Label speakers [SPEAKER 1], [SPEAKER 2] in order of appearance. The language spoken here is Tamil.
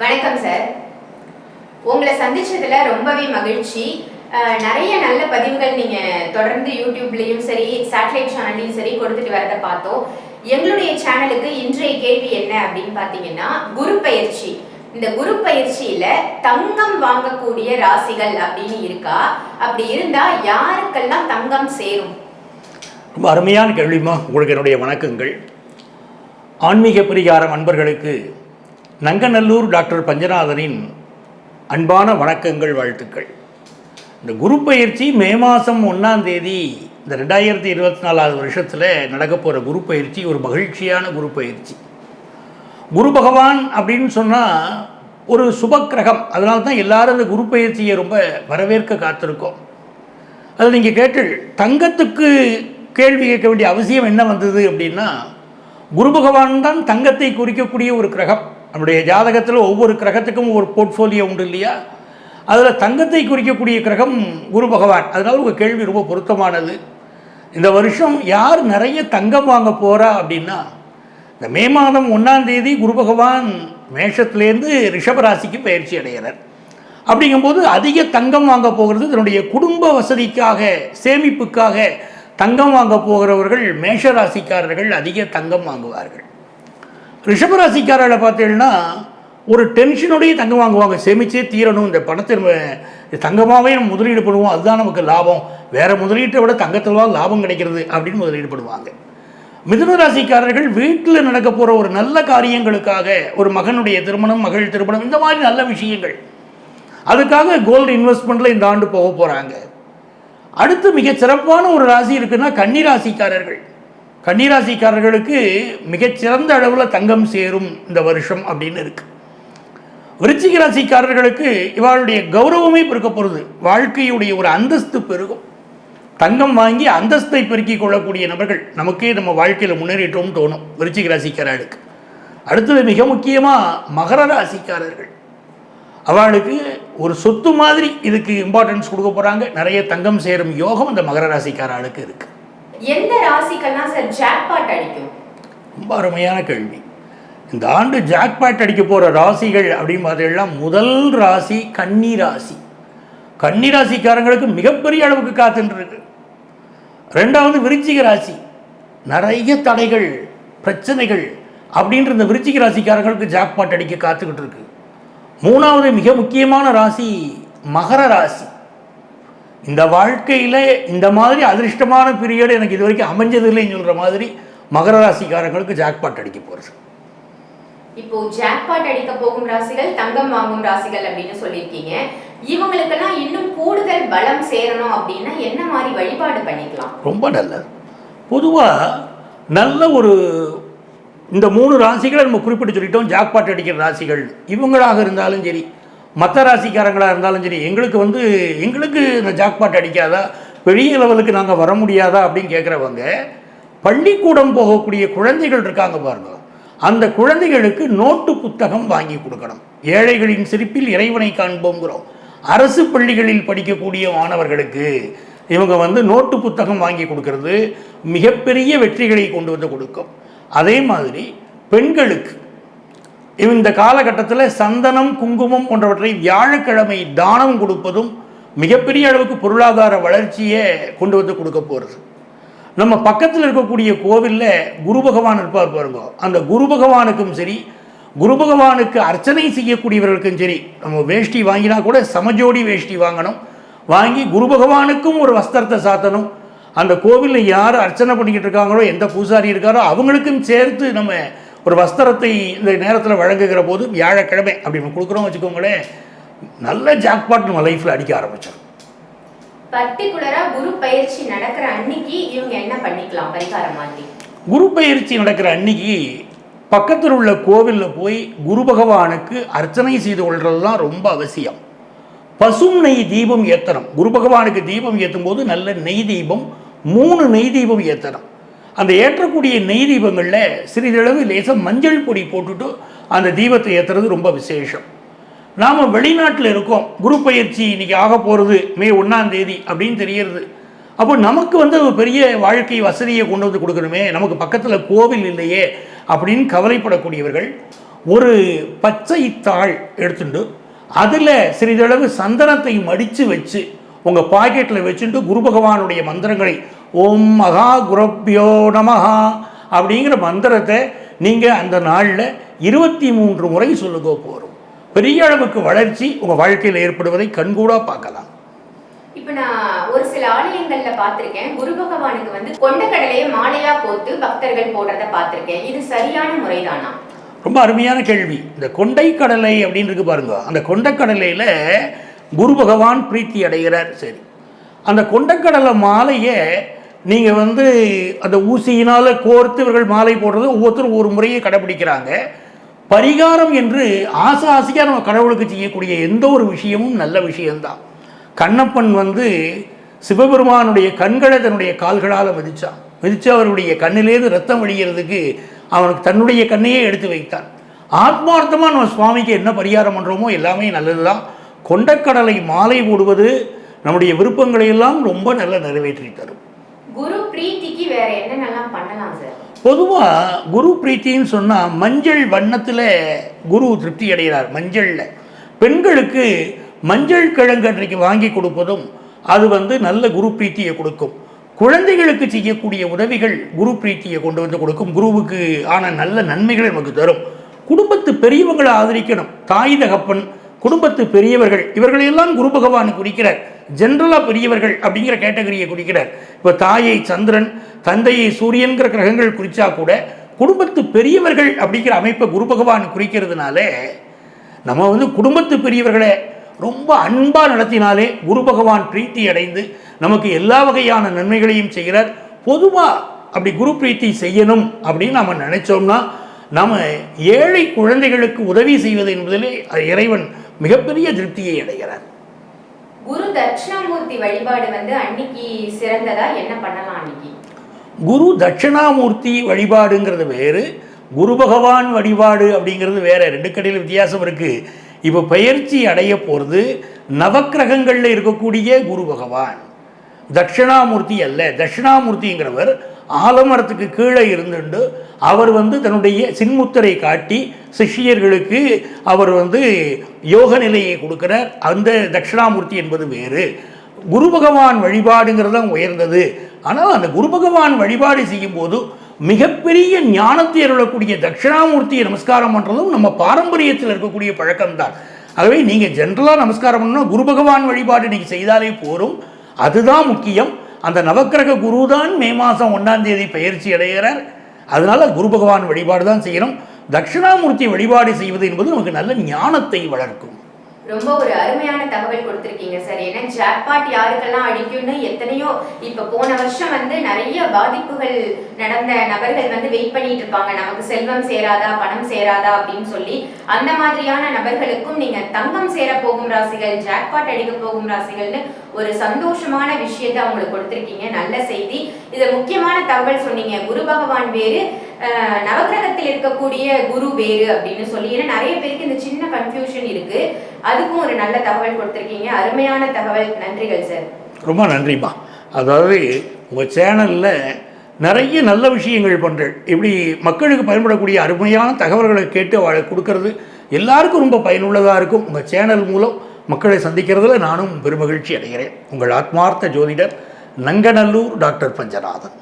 [SPEAKER 1] வணக்கம் சார் உங்களை சந்திச்சதுல ரொம்பவே மகிழ்ச்சி. நிறைய நல்ல பதிவுகள் நீங்க தொடர்ந்து யூடியூப்லயும் சரி சேட்டலைட் சேனல்லையும் சரி கொடுத்துட்டு வரதை பார்த்தோம். எங்களுடைய சேனலுக்கு இன்றைய கேள்வி என்ன அப்படின்னு பார்த்தீங்கன்னா குரு பயிற்சி. இந்த குரு பயிற்சியில தங்கம் வாங்கக்கூடிய ராசிகள் அப்படின்னு இருக்கா? அப்படி இருந்தா யாருக்கெல்லாம் தங்கம் சேரும்?
[SPEAKER 2] ரொம்ப அருமையான கேள்விமா உங்களுக்கு என்னுடைய வணக்கங்கள். ஆன்மீக பரிகாரம் அன்பர்களுக்கு நங்கநல்லூர் டாக்டர் பஞ்சநாதனின் அன்பான வணக்கங்கள் வாழ்த்துக்கள். இந்த குரு பயிற்சி மே மாதம் ஒன்றாம் தேதி இந்த ரெண்டாயிரத்தி இருபத்தி நாலாவது வருஷத்தில் நடக்க போகிற குரு பயிற்சி ஒரு மகிழ்ச்சியான குரு பயிற்சி. குரு பகவான் அப்படின்னு சொன்னால் ஒரு சுபக்கிரகம். அதனால தான் எல்லாரும் இந்த குரு பயிற்சியை ரொம்ப வரவேற்க காத்திருக்கோம். அதில் நீங்கள் கேட்டு தங்கத்துக்கு கேள்வி கேட்க வேண்டிய அவசியம் என்ன வந்தது அப்படின்னா குரு பகவான் தான் தங்கத்தை குறிக்கக்கூடிய ஒரு கிரகம். நம்முடைய ஜாதகத்தில் ஒவ்வொரு கிரகத்துக்கும் ஒரு போர்ட்ஃபோலியோ உண்டு இல்லையா? அதில் தங்கத்தை குறிக்கக்கூடிய கிரகம் குரு பகவான். அதனால் உங்கள் கேள்வி ரொம்ப பொருத்தமானது. இந்த வருஷம் யார் நிறைய தங்கம் வாங்க போகிறா அப்படின்னா இந்த மே மாதம் ஒன்றாந்தேதி குரு பகவான் மேஷத்துலேருந்து ரிஷபராசிக்கு பயிற்சி அடைகிறார். அப்படிங்கும்போது அதிக தங்கம் வாங்க போகிறது தன்னுடைய குடும்ப வசதிக்காக சேமிப்புக்காக தங்கம் வாங்க போகிறவர்கள் மேஷ ராசிக்காரர்கள் அதிக தங்கம் வாங்குவார்கள். ரிஷபராசிக்காரர்களை பார்த்தீங்கன்னா ஒரு டென்ஷனோடையே தங்கம் வாங்குவாங்க. சேமிச்சே தீரணும். இந்த பணத்தை நம்ம தங்கமாகவே நம்ம முதலீடு பண்ணுவோம். அதுதான் நமக்கு லாபம். வேறு முதலீட்டை விட தங்கத்தில் தான் லாபம் கிடைக்கிறது அப்படின்னு முதலீடு பண்ணுவாங்க. மிதுனராசிக்காரர்கள் வீட்டில் நடக்க போகிற ஒரு நல்ல காரியங்களுக்காக ஒரு மகனுடைய திருமணம் மகள் திருமணம் இந்த மாதிரி நல்ல விஷயங்கள். அதுக்காக கோல்டு இன்வெஸ்ட்மெண்ட்டில் இந்த ஆண்டு போக போகிறாங்க அடுத்து மிக சிறப்பான ஒரு ராசி இருக்குன்னா கன்னி ராசிக்காரர்கள் கன்னிராசிக்காரர்களுக்கு மிகச்சிறந்த அளவில் தங்கம் சேரும் இந்த வருஷம் அப்படின்னு இருக்கு. விருச்சிக ராசிக்காரர்களுக்கு இவளுடைய கௌரவமே பெருக்க போகிறது வாழ்க்கையுடைய ஒரு அந்தஸ்து பெருகும். தங்கம் வாங்கி அந்தஸ்தை பெருக்கிக் கொள்ளக்கூடிய நபர்கள் நமக்கே நம்ம வாழ்க்கையில் முன்னேறிட்டோம்னு தோணும் விருச்சிக ராசிக்காரர்களுக்கு. அடுத்தது மிக முக்கியமாக மகர ராசிக்காரர்கள். அவளுக்கு ஒரு சொத்து மாதிரி இதுக்கு இம்பார்ட்டன்ஸ் கொடுக்க போகிறாங்க நிறைய தங்கம் சேரும் யோகம் இந்த மகர ராசிக்காரர்களுக்கு இருக்குது
[SPEAKER 1] எந்த ராசிக்கெல்லாம் சார் ஜாக்பாட் அடிக்கும்?
[SPEAKER 2] ரொம்ப அருமையான கேள்வி. இந்த ஆண்டு ஜாக்பாட் அடிக்க போகிற ராசிகள் அப்படின்னு பார்த்தீங்கன்னா முதல் ராசி கன்னி ராசி. கன்னி ராசிக்காரங்களுக்கு மிகப்பெரிய அளவுக்கு காத்துட்டு ரெண்டாவது விருச்சிக ராசி. நிறைய தடைகள் பிரச்சனைகள் அப்படின்ற இந்த விருச்சிக ராசிக்காரங்களுக்கு ஜாக்பாட் அடிக்க காத்துக்கிட்டு இருக்கு. மூணாவது மிக முக்கியமான ராசி மகர ராசி. இந்த வாழ்க்கையில் இந்த மாதிரி அதிர்ஷ்டமான பீரியட் எனக்கு இது வரைக்கும் அமைஞ்சதில்லைன்னு சொல்கிற மாதிரி மகர ராசிக்காரங்களுக்கு ஜாக்பாட் அடிக்க போகிறது
[SPEAKER 1] இப்போ ஜாக்பாட் அடிக்க போகும் ராசிகள் தங்கம் வாங்கும் ராசிகள் அப்படின்னு சொல்லியிருக்கீங்க. இவங்களுக்கெல்லாம் இன்னும் கூடுதல் பலம் சேரணும் அப்படின்னா என்ன மாதிரி வழிபாடு பண்ணிக்கலாம்?
[SPEAKER 2] ரொம்ப நல்லது. பொதுவாக நல்ல ஒரு இந்த மூணு ராசிகளை நம்ம குறிப்பிட்டு சொல்லிட்டோம். ஜாக்பாட் அடிக்கிற ராசிகள் இவங்களாக இருந்தாலும் சரி மற்ற ராசிக்காரங்களாக இருந்தாலும் சரி எங்களுக்கு வந்து எங்களுக்கு இந்த ஜாக்பாட் அடிக்காதா? பெரிய லெவலுக்கு நாங்கள் வர முடியாதா அப்படின்னு கேட்குறவங்க பள்ளிக்கூடம் போகக்கூடிய குழந்தைகள் இருக்காங்க பாருங்க. அந்த குழந்தைகளுக்கு நோட்டு புத்தகம் வாங்கி கொடுக்கணும். ஏழைகளின் சிரிப்பில் இறைவனை காண்போங்கிறோம். அரசு பள்ளிகளில் படிக்கக்கூடிய மாணவர்களுக்கு இவங்க வந்து நோட்டு புத்தகம் வாங்கி கொடுக்கறது மிகப்பெரிய வெற்றிகளை கொண்டு வந்து கொடுக்கும். அதே மாதிரி பெண்களுக்கு இந்த காலகட்டத்தில் சந்தனம் குங்குமம் போன்றவற்றை வியாழக்கிழமை தானம் கொடுப்பதும் மிகப்பெரிய அளவுக்கு பொருளாதார வளர்ச்சியை கொண்டு வந்து கொடுக்க போகிறது நம்ம பக்கத்தில் இருக்கக்கூடிய கோவிலில் குரு பகவான் இருப்பார் பாருங்க. அந்த குரு பகவானுக்கும் சரி குரு பகவானுக்கு அர்ச்சனை செய்யக்கூடியவர்களுக்கும் சரி நம்ம வேஷ்டி வாங்கினா கூட சமஜோடி வேஷ்டி வாங்கணும். வாங்கி குரு பகவானுக்கும் ஒரு வஸ்திரத்தை சாத்தணும். அந்த கோவிலில் யார் அர்ச்சனை பண்ணிக்கிட்டு இருக்காங்களோ எந்த பூசாரி இருக்காரோ அவங்களுக்கும் சேர்த்து நம்ம ஒரு வஸ்திரத்தை இந்த நேரத்தில் வழங்குகிற போது வியாழக்கிழமை அப்படி நம்ம கொடுக்குறோம் வச்சுக்கோங்களேன் நல்ல ஜாக்பாட் நம்ம லைஃப்பில் அடிக்க ஆரம்பிச்சிடும்
[SPEAKER 1] பர்டிகுலரா குரு பயிற்சி நடக்கிற அன்னைக்கு இவங்க என்ன பண்ணிக்கலாம்? பரிகாரம் மாதிரி
[SPEAKER 2] குரு பயிற்சி நடக்கிற அன்னைக்கு பக்கத்தில் உள்ள கோவிலில் போய் குரு பகவானுக்கு அர்ச்சனை செய்து கொள்வது தான் ரொம்ப அவசியம். பசும் நெய் தீபம் ஏற்றணும் குரு பகவானுக்கு தீபம் ஏற்றும் போது நல்ல நெய் தீபம் மூணு நெய் தீபம் ஏற்றணும் அந்த ஏற்றக்கூடிய நெய் தீபங்களில் சிறிதளவு லேசாக மஞ்சள் பொடி போட்டுட்டு அந்த தீபத்தை ஏற்றுறது ரொம்ப விசேஷம். நாம் வெளிநாட்டில் இருக்கோம். குரு பயிற்சி இன்றைக்கி ஆக போகிறது மே ஒன்றாந்தேதி அப்படின்னு தெரியறது அப்போ நமக்கு வந்து ஒரு பெரிய வாழ்க்கை வசதியை கொண்டு வந்து கொடுக்கணுமே. நமக்கு பக்கத்தில் கோவில் இல்லையே அப்படின்னு கவலைப்படக்கூடியவர்கள் ஒரு பச்சை தாள் எடுத்துட்டு அதில் சிறிதளவு சந்தனத்தை மடித்து வச்சு உங்கள் பாக்கெட்டில் வச்சுட்டு குரு பகவானுடைய மந்திரங்களை ஓம் மகா குரப்யோ நமஹா அப்படிங்கிற மந்திரத்தை நீங்கள் அந்த நாளில் இருபத்தி மூன்று முறை சொல்லுங்க போகிறோம் பெரிய அளவுக்கு வளர்ச்சி உங்கள் வாழ்க்கையில் ஏற்படுவதை கண்கூடாக பார்க்கலாம்.
[SPEAKER 1] இப்ப நான் ஒரு சில ஆலயங்கள்ல பார்த்திருக்கேன். குரு பகவானுக்கு வந்து கொண்டக்கடலையை மாலையா கோத்து பக்தர்கள் போடுறத பார்த்திருக்கேன். இது சரியான முறைதானா?
[SPEAKER 2] ரொம்ப அருமையான கேள்வி. இந்த கொண்டை கடலை அப்படின்னு இருக்கு பாருங்க. அந்த கொண்டைக்கடலையில் குரு பகவான் பிரீத்தி அடைகிறார். சரி. அந்த கொண்டைக்கடலை மாலையை நீங்கள் வந்து அந்த ஊசியினால் கோர்த்து இவர்கள் மாலை போடுறது ஒவ்வொருத்தரும் ஒரு முறையை கடைபிடிக்கிறாங்க. பரிகாரம் என்று ஆசை ஆசையாக நம்ம கடவுளுக்கு செய்யக்கூடிய எந்த ஒரு விஷயமும் நல்ல விஷயம்தான். கண்ணப்பன் வந்து சிவபெருமானுடைய கண்களை தன்னுடைய கால்களால் மிதித்தான் மிதித்து அவருடைய கண்ணிலேருந்து ரத்தம் வழிகிறதுக்கு அவனுக்கு தன்னுடைய கண்ணையே எடுத்து வைத்தான். ஆத்மார்த்தமாக நம்ம சுவாமிக்கு என்ன பரிகாரம் பண்ணுறோமோ எல்லாமே நல்லது தான் கொண்டக்கடலை மாலை போடுவது நம்முடைய விருப்பங்களை எல்லாம் ரொம்ப நல்லா நிறைவேற்றி தரும்
[SPEAKER 1] குரு பிரீத்திக்கு வேற என்னென்னலாம் பண்ணலாம் சார்
[SPEAKER 2] பொதுவாக குரு பிரீத்தின்னு சொன்னால் மஞ்சள் வண்ணத்தில் குரு திருப்தி அடைகிறார் மஞ்சளில். பெண்களுக்கு மஞ்சள் கிழங்கு அன்றைக்கு வாங்கி கொடுப்பதும் அது வந்து நல்ல குரு பிரீத்தியை கொடுக்கும். குழந்தைகளுக்கு செய்யக்கூடிய உதவிகள் குரு பிரீத்தியை கொண்டு வந்து கொடுக்கும். குருவுக்கு ஆன நல்ல நன்மைகளை நமக்கு தரும். குடும்பத்து பெரியவங்களை ஆதரிக்கணும். தாய் தகப்பன் குடும்பத்து பெரியவர்கள் இவர்களையெல்லாம் குரு பகவான் குறிக்கிறார். ஜென்ரலாக பெரியவர்கள் அப்படிங்கிற கேட்டகரியை குறிக்கிறார். இப்போ தாயை சந்திரன் தந்தையை சூரியன்கிற கிரகங்கள் குறித்தா கூட குடும்பத்து பெரியவர்கள் அப்படிங்கிற அமைப்பை குரு பகவான் குறிக்கிறதுனால நம்ம வந்து குடும்பத்து பெரியவர்களை ரொம்ப அன்பாக நடத்தினாலே குரு பகவான் பிரீத்தி அடைந்து நமக்கு எல்லா வகையான நன்மைகளையும் செய்கிறார். பொதுவாக அப்படி குரு பிரீத்தி செய்யணும் அப்படின்னு நம்ம நினச்சோம்னா நம்ம ஏழை குழந்தைகளுக்கு உதவி செய்வது என்பதிலே இறைவன் மிகப்பெரிய திருப்தியை அடைகிறார்.
[SPEAKER 1] குரு தட்சிணாமூர்த்தி வழிபாடு வந்து அன்னைக்கு சிறந்ததா? என்ன பண்ணலாம் அன்னைக்கு?
[SPEAKER 2] குரு தட்சிணாமூர்த்தி வழிபாடுங்கிறது வேறு குரு பகவான் வழிபாடு அப்படிங்கிறது வேற. ரெண்டு கடையில் வித்தியாசம் இருக்கு. இப்போ பயிற்சி அடைய போகிறது நவக்கிரகங்களில் இருக்கக்கூடிய குரு பகவான். தட்சிணாமூர்த்தி அல்ல. தட்சிணாமூர்த்திங்கிறவர் ஆலமரத்துக்கு கீழே இருந்துண்டு அவர் வந்து தன்னுடைய சின்முத்திரை காட்டி சிஷ்யர்களுக்கு அவர் வந்து யோக நிலையை கொடுக்கிறார். அந்த தட்சிணாமூர்த்தி என்பது வேறு. குரு பகவான் வழிபாடுங்கிறது தான் உயர்ந்தது. ஆனால் அந்த குரு பகவான் வழிபாடு செய்யும்போது மிகப்பெரிய ஞானத்தை அருளக்கூடிய தட்சிணாமூர்த்தியை நமஸ்காரம் பண்ணுறதும் நம்ம பாரம்பரியத்தில் இருக்கக்கூடிய பழக்கம்தான். ஆகவே நீங்கள் ஜென்ரலாக நமஸ்காரம் பண்ணணும்னா குரு பகவான் வழிபாடு நீங்கள் செய்தாலே போரும் அதுதான் முக்கியம். அந்த நவக்கிரக குரு தான் மே மாதம் ஒன்றாம் தேதி பயிற்சி அடைகிறார். அதனால் குரு பகவான் வழிபாடு தான் செய்கிறோம் தட்சிணாமூர்த்தி வழிபாடு செய்வது என்பது நமக்கு நல்ல ஞானத்தை வளர்க்கும்.
[SPEAKER 1] ரொம்ப ஒரு அருமையான தகவல் கொடுத்துருக்கீங்க சார் ஏன்னா ஜாக்பாட் யாருக்கெல்லாம் அடிக்கும்னு எத்தனையோ இப்போ போன வருஷம் வந்து நிறைய பாதிப்புகள் நடந்த நபர்கள் வந்து வெயிட் பண்ணிட்டு இருப்பாங்க நமக்கு செல்வம் சேராதா பணம் சேராதா அப்படின்னு சொல்லி அந்த மாதிரியான நபர்களுக்கும் நீங்க தங்கம் சேர போகும் ராசிகள் ஜாக்பாட் அடிக்க போகும் ராசிகள்னு ஒரு சந்தோஷமான விஷயத்தை அவங்களுக்கு கொடுத்துருக்கீங்க. நல்ல செய்தி. இதை முக்கியமான தகவல் சொன்னீங்க. குரு பகவான் வேறு நவகிரகத்தில் இருக்கக்கூடிய குரு வேறு அப்படின்னு சொல்லி. ஏன்னா நிறைய பேருக்கு இந்த சின்ன கன்ஃபியூஷன் இருக்கு. அதுக்கும் ஒரு நல்ல தகவல் கொடுத்துருக்கீங்க. அருமையான தகவல். நன்றிகள் சார்
[SPEAKER 2] ரொம்ப நன்றிம்மா. அதாவது உங்கள் சேனலில் நிறைய நல்ல விஷயங்கள் பண்ணுறேன் இப்படி மக்களுக்கு பயன்படக்கூடிய அருமையான தகவல்களை கேட்டு அவளை கொடுக்கறது எல்லாருக்கும் ரொம்ப பயனுள்ளதாக இருக்கும். உங்கள் சேனல் மூலம் மக்களை சந்திக்கிறதுல நானும் பெருமகிழ்ச்சி அடைகிறேன். உங்கள் ஆத்மார்த்த ஜோதிடர் நங்கநல்லூர் டாக்டர் பஞ்சநாதன்.